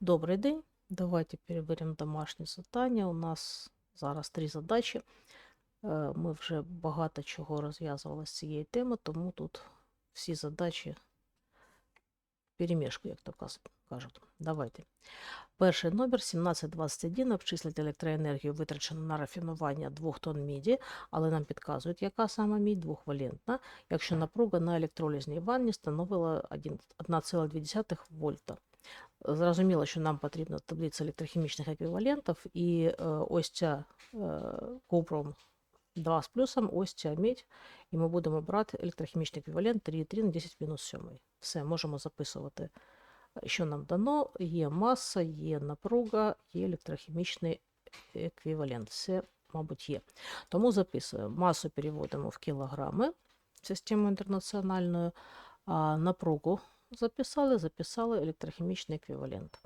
Добрий день. Давайте переберемо домашнє завдання. У нас зараз три задачі. Е, Ми вже багато чого розв'язували з цієї теми, тому тут всі задачі перемішку, як то кажуть. Давайте. Перший номер 1721. Обчислити електроенергію, витрачену на рафінування 2 тонн міді, але нам підказують, яка саме мідь двохвалентна, якщо напруга на електролізній ванні становила 1,2 вольта. Зрозуміло, що нам потрібна таблиця електрохімічних еквівалентів, і е, ось ця е, Купром 2 з плюсом, ось ця медь, і ми будемо брати електрохімічний еквівалент 3,3 на 10 мінус 7. Все, можемо записувати, що нам дано. Є маса, є напруга, є електрохімічний еквівалент. Все, мабуть, є. Тому записуємо. Масу переводимо в кілограми, систему інтернаціональною, а напругу записали, записали електрохімічний еквівалент.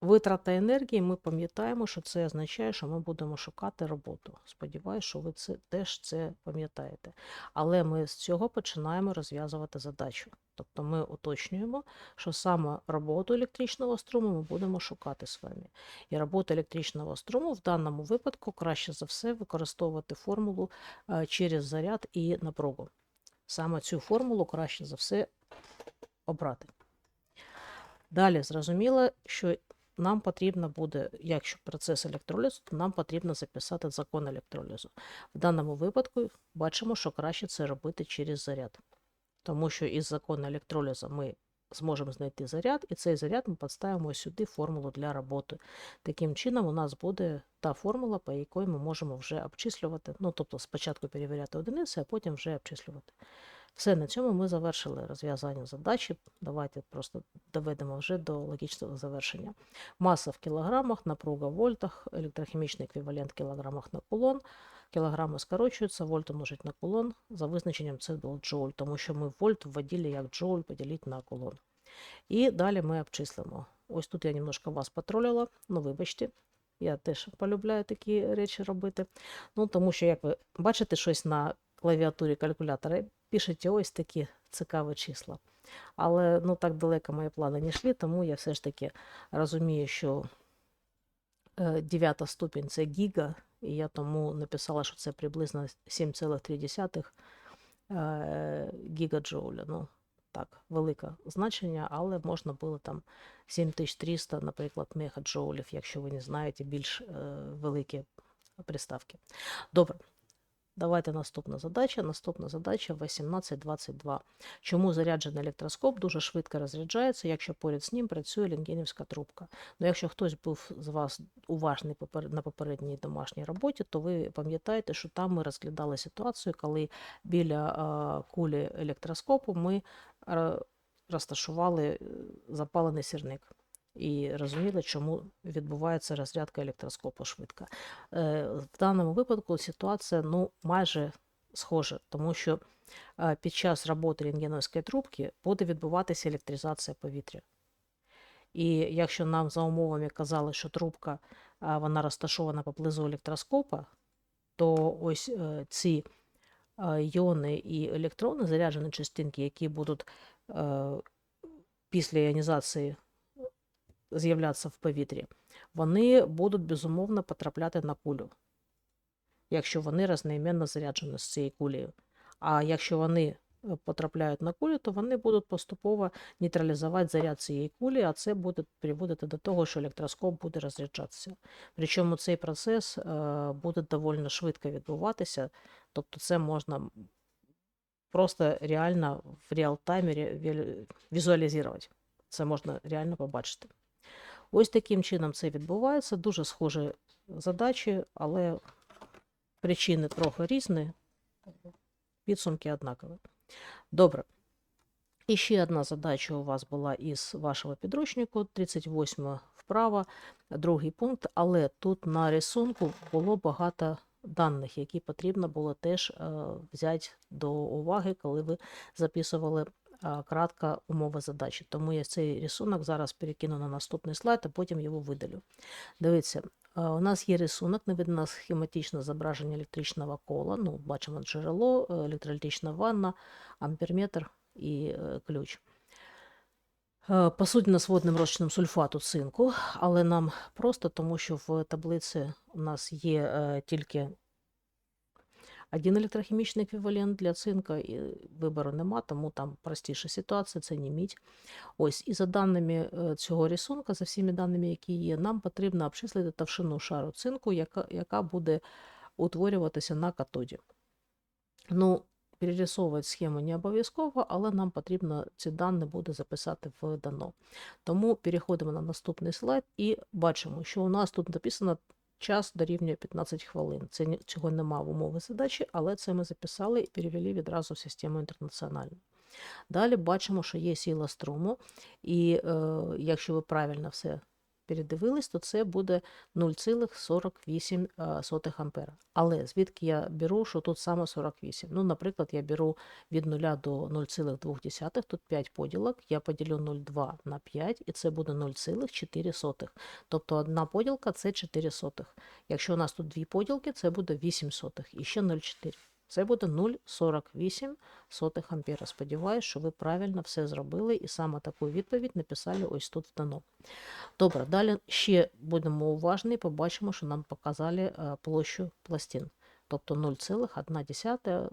Витрата енергії, ми пам'ятаємо, що це означає, що ми будемо шукати роботу. Сподіваюсь, що ви це, теж це пам'ятаєте. Але ми з цього починаємо розв'язувати задачу. Тобто ми уточнюємо, що саме роботу електричного струму ми будемо шукати з вами. І роботу електричного струму в даному випадку краще за все використовувати формулу е, через заряд і напругу. Саме цю формулу краще за все обрати. Далі зрозуміло, що нам потрібно буде, якщо процес електролізу, то нам потрібно записати закон електролізу. В даному випадку бачимо, що краще це робити через заряд. Тому що із закону електролізу ми зможемо знайти заряд, і цей заряд ми підставимо сюди формулу для роботи. Таким чином, у нас буде та формула, по якій ми можемо вже обчислювати. Ну, тобто спочатку перевіряти одиниці, а потім вже обчислювати. Все, на цьому ми завершили розв'язання задачі. Давайте просто доведемо вже до логічного завершення. Маса в кілограмах, напруга в вольтах, електрохімічний еквівалент в кілограмах на кулон. Кілограми скорочуються, вольт умножить на кулон. За визначенням це був джоуль, тому що ми вольт вводили як джоуль поділити на кулон. І далі ми обчислимо. Ось тут я немножко вас потролила, ну вибачте. Я теж полюбляю такі речі робити. Ну, тому що, як ви бачите, щось на клавіатурі калькулятора пишете ось такі цікаві числа. Але ну, так далеко мої плани не йшли, тому я все ж таки розумію, що е, дев'ята ступінь це гіга, і я тому написала, що це приблизно 7,3 е, гігаджоуля. Ну, так, велике значення, але можна було там 7300, наприклад, мегаджоулів, якщо ви не знаєте більш е, великі приставки. Добре. Давайте наступна задача. Наступна задача 1822. Чому заряджений електроскоп дуже швидко розряджається, якщо поряд з ним працює лінгенівська трубка? Ну, якщо хтось був з вас уважний на попередній домашній роботі, то ви пам'ятаєте, що там ми розглядали ситуацію, коли біля кулі електроскопу ми розташували е, запалений сірник. І розуміли, чому відбувається розрядка електроскопу швидко. Е, В даному випадку ситуація ну, майже схожа, тому що е, під час роботи рентгеновської трубки буде відбуватися електризація повітря. І якщо нам за умовами казали, що трубка вона розташована поблизу електроскопа, то ось е, ці е, іони і електрони, заряджені частинки, які будуть е, після іонізації з'являтися в повітрі, вони будуть безумовно потрапляти на кулю, якщо вони розноіменно заряджені з цією кулею. А якщо вони е, потрапляють на кулю, то вони будуть поступово нейтралізувати заряд цієї кулі, а це буде приводити до того, що електроскоп буде розряджатися. Причому цей процес е, буде доволі швидко відбуватися, тобто це можна просто реально в реал-таймі візуалізувати. Це можна реально побачити. Ось таким чином це відбувається. Дуже схожі задачі, але причини трохи різні, підсумки однакові. Добре. І ще одна задача у вас була із вашого підручнику, 38 вправо, другий пункт, але тут на рисунку було багато даних, які потрібно було теж е, взяти до уваги, коли ви записували кратко умови задачі. Тому я цей рисунок зараз перекину на наступний слайд, а потім його видалю. Дивіться, у нас є рисунок, не видно схематичне зображення електричного кола. Ну, бачимо джерело, е, електролітична ванна, амперметр і е, ключ. Е, Посудина з водним розчином сульфату цинку, але нам просто тому, що в таблиці у нас є тільки один електрохімічний еквівалент для цинка, і вибору нема, тому там простіша ситуація, це не мідь. Ось, і за даними е, цього рисунка, за всіми даними, які є, нам потрібно обчислити товщину шару цинку, яка, яка буде утворюватися на катоді. Ну, перерисовувати схему не обов'язково, але нам потрібно ці дані буде записати в дано. Тому переходимо на наступний слайд і бачимо, що у нас тут написано час дорівнює 15 хвилин. Це цього нема в умови задачі, але це ми записали і перевели відразу в систему інтернаціональну. Далі бачимо, що є сила струму, і е, якщо ви правильно все передивились, то це буде 0,48 ампера. Але звідки я беру, що тут саме 48? Ну, наприклад, я беру від 0 до 0,2, тут 5 поділок, я поділю 0,2 на 5, і це буде 0,4. Тобто одна поділка це 4 сотих. Якщо у нас тут дві поділки, це буде 8 сотих і ще 0,4. Це буде 0,48 сотих ампера. Сподіваюсь, що ви правильно все зробили і саме таку відповідь написали ось тут вдано. Добре, далі ще будемо уважні, побачимо, що нам показали е, площу пластин. Тобто 0,1.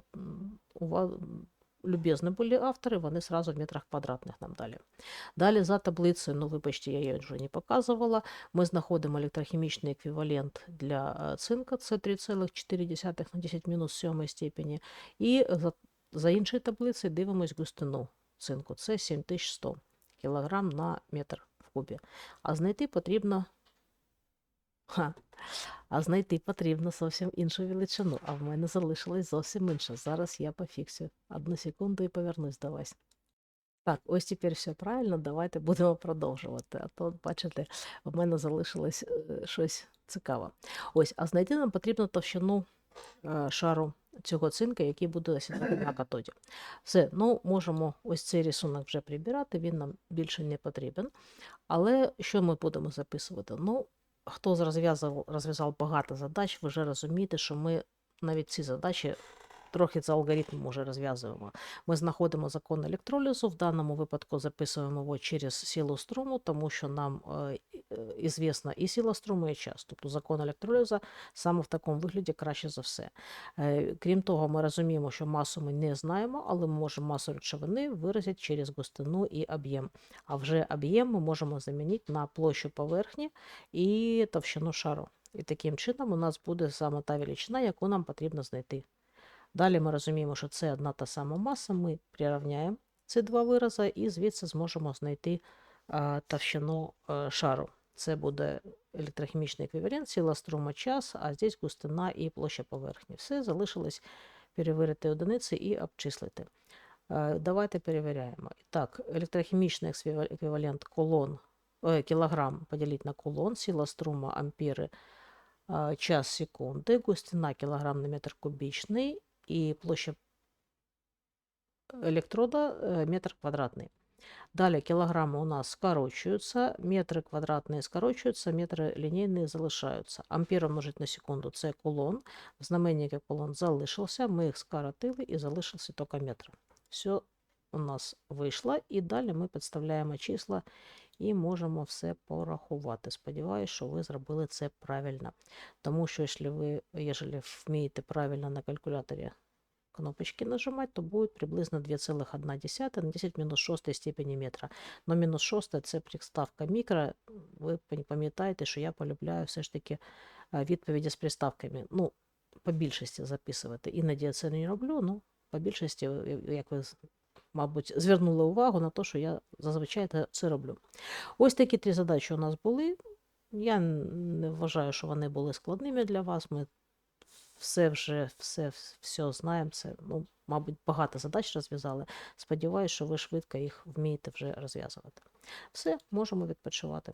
Любезні були автори, вони сразу в метрах квадратних нам дали. Далі за таблицею, ну вибачте, я її вже не показувала, ми знаходимо електрохімічний еквівалент для е, цинка, це 3,4 на 10 мінус 7 степені. І за, за іншою таблицею дивимось густину цинку, це 7100 кг на метр в кубі. А знайти потрібно. А знайти потрібно зовсім іншу величину, а в мене залишилось зовсім інше. Зараз я пофіксю. Одну секунду і повернусь до вас. Так, ось тепер все правильно, давайте будемо продовжувати. А то, бачите, в мене залишилось е, щось цікаве. Ось, а знайти нам потрібно товщину е, шару цього цинка, який буде осідати на катоді. Все, ну можемо ось цей рисунок вже прибирати, він нам більше не потрібен. Але що ми будемо записувати? Ну, хто розв'язав, розв'язав багато задач, ви вже розумієте, що ми навіть ці задачі трохи за алгоритмом уже розв'язуємо. Ми знаходимо закон електролізу, в даному випадку записуємо його через силу струму, тому що нам е, ізвісна і сила струму, і час. Тобто закон електролізу саме в такому вигляді краще за все. Е, Крім того, ми розуміємо, що масу ми не знаємо, але ми можемо масу речовини виразити через густину і об'єм. А вже об'єм ми можемо замінити на площу поверхні і товщину шару. І таким чином у нас буде саме та величина, яку нам потрібно знайти. Далі ми розуміємо, що це одна та сама маса, ми прирівняємо ці два вирази і звідси зможемо знайти товщину шару. Це буде електрохімічний еквівалент, сила струму час, а здесь густина і площа поверхні. Все залишилось перевірити одиниці і обчислити. Е, Давайте перевіряємо. Так, електрохімічний еквівалент колон, е, кілограм поділити на колон, сила струму ампіри, а, час секунди, густина кілограм на метр кубічний і площа електрода е, метр квадратний. Далі кілограми у нас скорочуються, метри квадратні скорочуються, метри лінійні залишаються. Ампір множить на секунду це кулон. В знаменнику кулон залишився, ми їх скоротили і залишився тільки метр. Все у нас вийшло, і далі ми підставляємо числа і можемо все порахувати. Сподіваюсь, що ви зробили це правильно. Тому що, якщо ви, якщо вмієте правильно на калькуляторі кнопочки нажимать, то будет приблизно 2,1 на 10 мінус 6 степені метра. Но мінус 6 це приставка мікро. Ви пам'я- пам'ятаєте, що я полюбляю все ж таки е, відповіді з приставками. Ну, по більшості записувати. Іноді я це не роблю, ну, по більшості, е, як ви, мабуть, звернули увагу на те, що я зазвичай це роблю. Ось такі три задачі у нас були. Я не вважаю, що вони були складними для вас. Ми все вже все, все знаємо. Це, ну, мабуть, багато задач розв'язали. Сподіваюсь, що ви швидко їх вмієте вже розв'язувати. Все, можемо відпочивати.